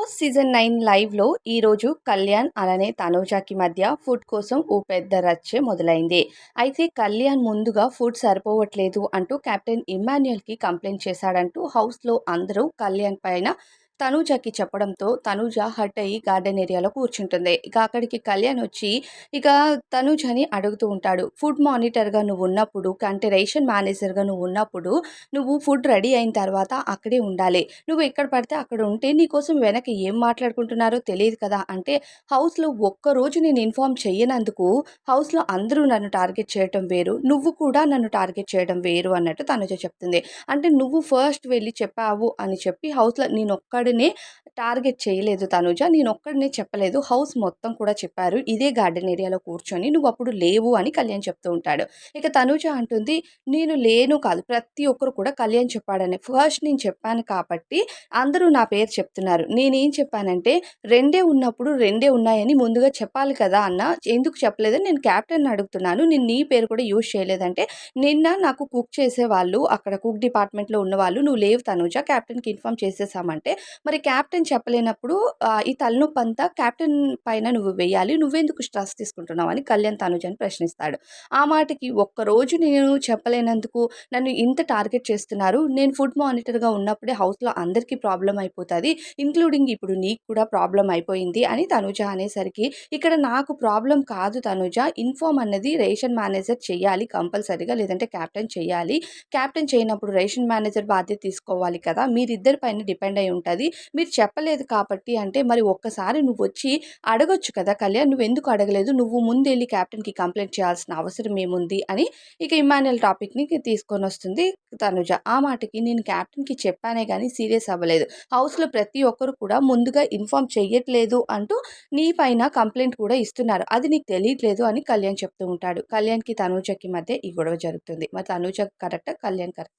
Boss season nine లైవ్లో ఈరోజు కళ్యాణ్ అలానే తనూజాకి మధ్య ఫుడ్ కోసం ఓ పెద్ద రచ్చే మొదలైంది. అయితే కళ్యాణ్ ముందుగా ఫుడ్ సరిపోవట్లేదు అంటూ కెప్టెన్ ఇమాన్యుయల్కి కంప్లైంట్ చేశాడంటూ హౌస్లో అందరూ కళ్యాణ్ పైన తనూజకి చెప్పడంతో తనూజ హట్ అయ్యి గార్డెన్ ఏరియాలో కూర్చుంటుంది. ఇక అక్కడికి కళ్యాణ్ వచ్చి ఇక తనూజని అడుగుతూ ఉంటాడు. ఫుడ్ మానిటర్గా నువ్వు ఉన్నప్పుడు అంటే రేషన్ మేనేజర్గా నువ్వు ఉన్నప్పుడు నువ్వు ఫుడ్ రెడీ అయిన తర్వాత అక్కడే ఉండాలి. నువ్వు ఎక్కడ పడితే అక్కడ ఉంటే నీకోసం వెనక ఏం మాట్లాడుకుంటున్నారో తెలియదు కదా. అంటే హౌస్లో ఒక్కరోజు నేను ఇన్ఫామ్ చేయనందుకు హౌస్లో అందరూ నన్ను టార్గెట్ చేయడం వేరు నువ్వు కూడా నన్ను టార్గెట్ చేయడం వేరు అన్నట్టు తనుజ చెప్తుంది. అంటే నువ్వు ఫస్ట్ వెళ్ళి చెప్పావు అని చెప్పి హౌస్లో నేను ఒక్కడి ఒక్కడినే టార్గెట్ చేయలేదు తనుజ. నేను ఒక్కడినే చెప్పలేదు. హౌస్ మొత్తం కూడా చెప్పారు. ఇదే గార్డెన్ ఏరియాలో కూర్చొని నువ్వు అప్పుడు లేవు అని కళ్యాణ్ చెప్తూ ఉంటాడు. ఇక తనుజ అంటుంది నేను లేను కాదు. ప్రతి ఒక్కరు కూడా కళ్యాణ్ చెప్పాడని. ఫస్ట్ నేను చెప్పాను కాబట్టి అందరూ నా పేరు చెప్తున్నారు. నేనేం చెప్పానంటే రెండే ఉన్నప్పుడు రెండే ఉన్నాయని ముందుగా చెప్పాలి కదా అన్న. ఎందుకు చెప్పలేదని నేను క్యాప్టెన్ అడుగుతున్నాను. నేను నీ పేరు కూడా యూజ్ చేయలేదంటే నిన్న నాకు కుక్ చేసే వాళ్ళు అక్కడ కుక్ డిపార్ట్మెంట్లో ఉన్నవాళ్ళు నువ్వు లేవు తనుజ. క్యాప్టెన్కి ఇన్ఫామ్ చేసేసామంటే మరి క్యాప్టెన్ చెప్పలేనప్పుడు ఈ తలనొప్పి అంతా క్యాప్టెన్ పైన నువ్వు వేయాలి నువ్వెందుకు స్ట్రెస్ తీసుకుంటున్నావు అని కళ్యాణ్ అని ప్రశ్నిస్తాడు. ఆ మాటకి ఒక్కరోజు నేను చెప్పలేనందుకు నన్ను ఇంత టార్గెట్ చేస్తున్నారు. నేను ఫుడ్ మానిటర్గా ఉన్నప్పుడే హౌస్లో అందరికీ ప్రాబ్లం అయిపోతుంది. ఇంక్లూడింగ్ ఇప్పుడు నీకు కూడా ప్రాబ్లం అయిపోయింది అని తనుజ అనేసరికి ఇక్కడ నాకు ప్రాబ్లం కాదు తనుజ. ఇన్ఫామ్ అన్నది రేషన్ మేనేజర్ చేయాలి కంపల్సరీగా లేదంటే క్యాప్టెన్ చేయాలి. క్యాప్టెన్ చేయనప్పుడు రేషన్ మేనేజర్ బాధ్యత తీసుకోవాలి కదా. మీరిద్దరి పైన డిపెండ్ అయి ఉంటుంది. మీరు చెప్పలేదు కాబట్టి అంటే మరి ఒక్కసారి నువ్వు వచ్చి అడగొచ్చు కదా కళ్యాణ్ నువ్వు ఎందుకు అడగలేదు? నువ్వు ముందు వెళ్ళి క్యాప్టెన్కి కంప్లైంట్ చేయాల్సిన అవసరం ఏముంది? అని ఇక ఇమాన్యుల్ టాపిక్ని తీసుకొని వస్తుంది తనుజ. ఆ మాటకి నేను క్యాప్టెన్కి చెప్పానే కానీ సీరియస్ అవ్వలేదు. హౌస్లో ప్రతి ఒక్కరు కూడా ముందుగా ఇన్ఫామ్ చెయ్యట్లేదు అంటూ నీ పైన కంప్లైంట్ కూడా ఇస్తున్నారు. అది నీకు తెలియట్లేదు అని కళ్యాణ్ చెప్తూ ఉంటాడు. కళ్యాణ్కి తనూజకి మధ్య ఈ గొడవ జరుగుతుంది. మరి తనూజ కరెక్ట్? కళ్యాణ్ కరెక్ట్?